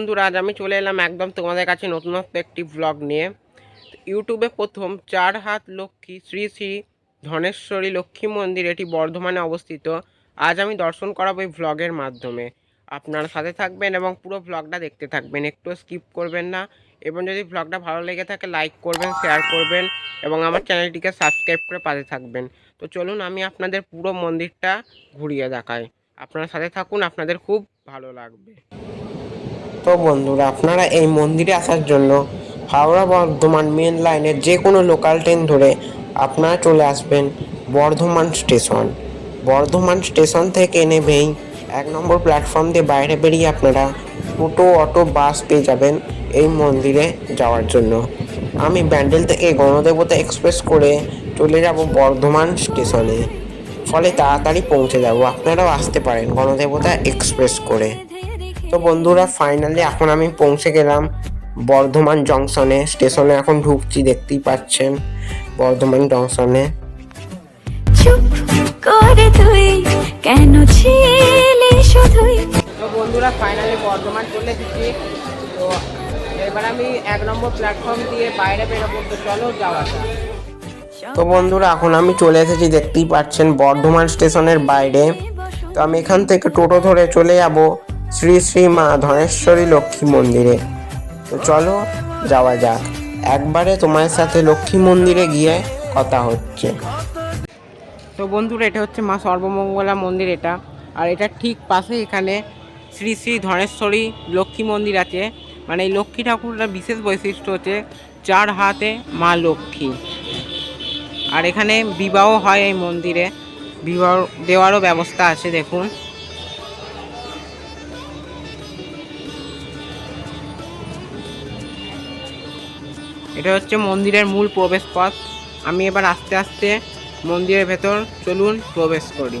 বন্ধুরা, আজ আমি চলে এলাম একদম তোমাদের কাছে নতুনত্ব একটি ব্লগ নিয়ে। ইউটিউবে প্রথম চার হাত লক্ষ্মী, শ্রী শ্রী ধনেশ্বরী লক্ষ্মী মন্দির, এটি বর্ধমানে অবস্থিত। আজ আমি দর্শন করাবো এই ব্লগের মাধ্যমে। আপনারা সাথে থাকবেন এবং পুরো ব্লগটা দেখতে থাকবেন। একটু স্কিপ করবেন না। এবং যদি ব্লগটা ভালো লেগে থাকে লাইক করবেন শেয়ার করবেন এবং আমার চ্যানেলটিকে সাবস্ক্রাইব করে পাশে থাকবেন। তো চলুন, আমি আপনাদের পুরো মন্দিরটা ঘুরিয়ে দেখাই। আপনারা সাথে থাকুন, আপনাদের খুব ভালো লাগবে। তো বন্ধুরা, আপনারা এই মন্দিরে আসার জন্য হাওড়া বর্ধমান মেন লাইনের যে কোনো লোকাল ট্রেন ধরে আপনারা চলে আসবেন বর্ধমান স্টেশন বর্ধমান স্টেশন থেকে নেবেই এক নম্বর প্ল্যাটফর্ম দিয়ে বাইরে বেরিয়ে আপনারা টোটো, অটো বাস পেয়ে যাবেন এই মন্দিরে যাওয়ার জন্য। আমি ব্যান্ডেল থেকে গণদেবতা এক্সপ্রেস করে চলে যাব বর্ধমান স্টেশনে ফলে তাড়াতাড়ি পৌঁছে যাব। আপনারাও আসতে পারেন গণদেবতা এক্সপ্রেস করে। তো বন্ধুরা ফাইনালি এখন আমি পৌঁছে গেলাম বর্ধমান জংশনে স্টেশনে এখন ঢুকছি দেখতেই পাচ্ছেন বর্ধমান জংশনে কেন শুধুই? তো বন্ধুরা ফাইনালি বর্ধমান চলে এসেছি। তো এবার আমি এক নম্বর প্ল্যাটফর্ম দিয়ে বাইরে বেরোবো তো চলো যাওয়া যাক। তো বন্ধুরা এখন আমি চলে এসেছি দেখতেই পাচ্ছেন বর্ধমান স্টেশনের বাইরে। তো আমি এখান থেকে টোটো ধরে চলে যাব। শ্রী শ্রী মা ধনেশ্বরী লক্ষ্মী মন্দিরে। তো চলো, যাওয়া যাক। একবারে তোমার সাথে লক্ষ্মী মন্দিরে গিয়ে কথা হচ্ছে। তো বন্ধুরা, এটা হচ্ছে মা সর্বমঙ্গলা মন্দির এটা। আর এটা ঠিক পাশে এখানে শ্রী শ্রী ধনেশ্বরী লক্ষ্মী মন্দির আছে। মানে এই লক্ষ্মী ঠাকুরটার বিশেষ বৈশিষ্ট্য হচ্ছে চার হাতে মা লক্ষ্মী। আর এখানে বিবাহ হয় এই মন্দিরে। বিবাহ দেওয়ারও ব্যবস্থা আছে, দেখুন। এটা হচ্ছে মন্দিরের মূল প্রবেশ পথ আমি এবার আস্তে আস্তে মন্দিরের ভেতর চলুন প্রবেশ করি।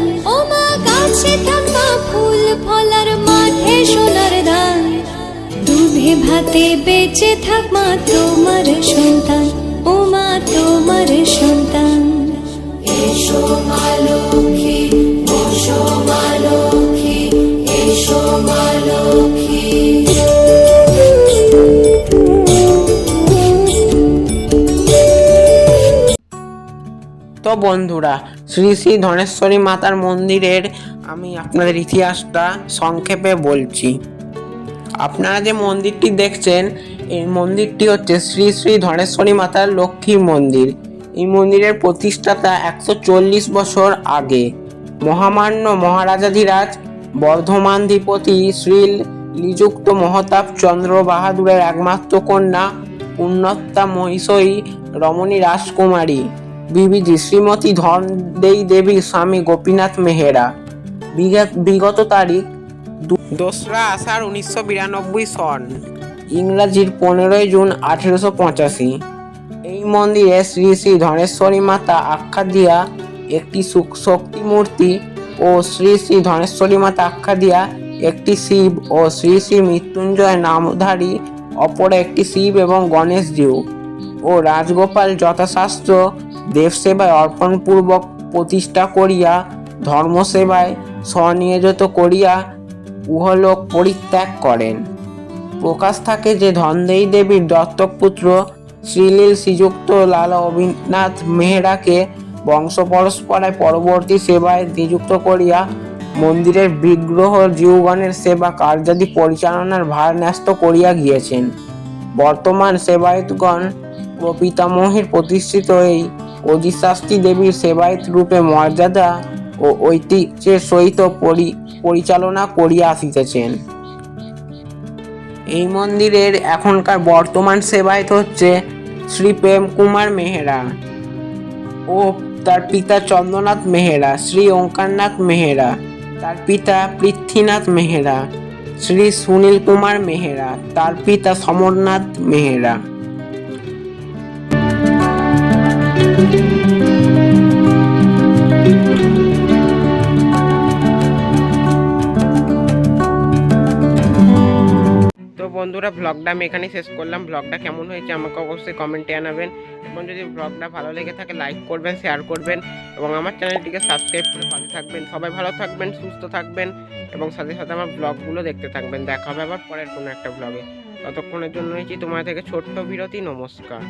ভাতে বেঁচে থাক মা তোমার সন্তান। ও মা তোমার সন্তান। এসো মা লক্ষ্মী বসো মা লক্ষ্মী এসো মা লক্ষ্মী। তো বন্ধুরা শ্রী শ্রী ধনেশ্বরী মাতার মন্দিরের আমি আপনাদের ইতিহাসটা সংক্ষেপে বলছি। আপনারা যে মন্দিরটি দেখছেন, এই মন্দিরটি হচ্ছে শ্রী শ্রী ধনেশ্বরী মাতার লক্ষ্মী মন্দির। এই মন্দিরের প্রতিষ্ঠাতা একশো চল্লিশ বছর আগে মহামান্য মহারাজাধিরাজ বর্ধমানধিপতি শ্রীল নিযুক্ত মহতাব চন্দ্র বাহাদুরের একমাত্র কন্যা পুণ্যত্তা মহিষী রমণী রাজকুমারী বিবিধি শ্রীমতী ধনদেই দেবী স্বামী গোপীনাথ মেহেরা। বিগত- তারিখ দোসরা আষাঢ় উনিশশো বিরানব্বই সন। ইংরাজির পনেরোই জুন আঠেরোশো পঁচাশি। এই মন্দিরে শ্রী শ্রী ধনেশ্বরী মাতা আখ্যা দিয়া একটি শক্তি মূর্তি ও শ্রী শ্রী ধনেশ্বরী মাতা আখ্যা দিয়া একটি শিব ও শ্রী শ্রী মৃত্যুঞ্জয় নামধারী অপর একটি শিব এবং গণেশ জিউ ও রাজগোপাল যথাশাস্ত্র দেবসেবায় অর্পণপূর্বক প্রতিষ্ঠা করিয়া ধর্মসেবায় স্বনিয়োজিত করিয়া উহলোক পরিত্যাগ করেন। প্রকাশ থাকে যে ধনদেই দেবীর দত্তক পুত্র শ্রীলীল শ্রীযুক্ত লালা অবিনাথ মেহরাকে বংশ পরস্পরায় পরবর্তী সেবায় নিযুক্ত করিয়া মন্দিরের বিগ্রহ জীবগণের সেবা কার্যাদি পরিচালনার ভার ন্যস্ত করিয়া গিয়েছেন। বর্তমান সেবায়তগণ প্রপিতামহের প্রতিষ্ঠিত এই অধিশাস্তি দেবীর সেবায়ত রূপে মর্যাদা ও ঐতিহ্যের সহিত পরি- পরিচালনা করিয়া আসিতেছেন। এই মন্দিরের এখনকার বর্তমান সেবায়ত হচ্ছে শ্রী প্রেম কুমার মেহরা ও তার পিতা চন্দ্রনাথ মেহরা, শ্রী ওঙ্কারনাথ মেহরা, তার পিতা পৃথ্বীনাথ মেহরা, শ্রী সুনীল কুমার মেহরা, তার পিতা সমরনাথ মেহরা। বন্ধুরা ব্লগটা আমি এখানেই শেষ করলাম। ব্লগটা কেমন হয়েছে আমাকে অবশ্যই কমেন্টে জানাবেন। এবং যদি ব্লগটা ভালো লেগে থাকে লাইক করবেন শেয়ার করবেন। এবং আমার চ্যানেলটিকে সাবস্ক্রাইব করে ভালো থাকবেন। সবাই ভালো থাকবেন, সুস্থ থাকবেন। এবং সাথে সাথে আমার ব্লগগুলো দেখতে থাকবেন। দেখা হবে আবার পরের কোনো একটা ব্লগে ততক্ষণের জন্য হয়েছি তোমার থেকে ছোট্ট বিরতি। নমস্কার।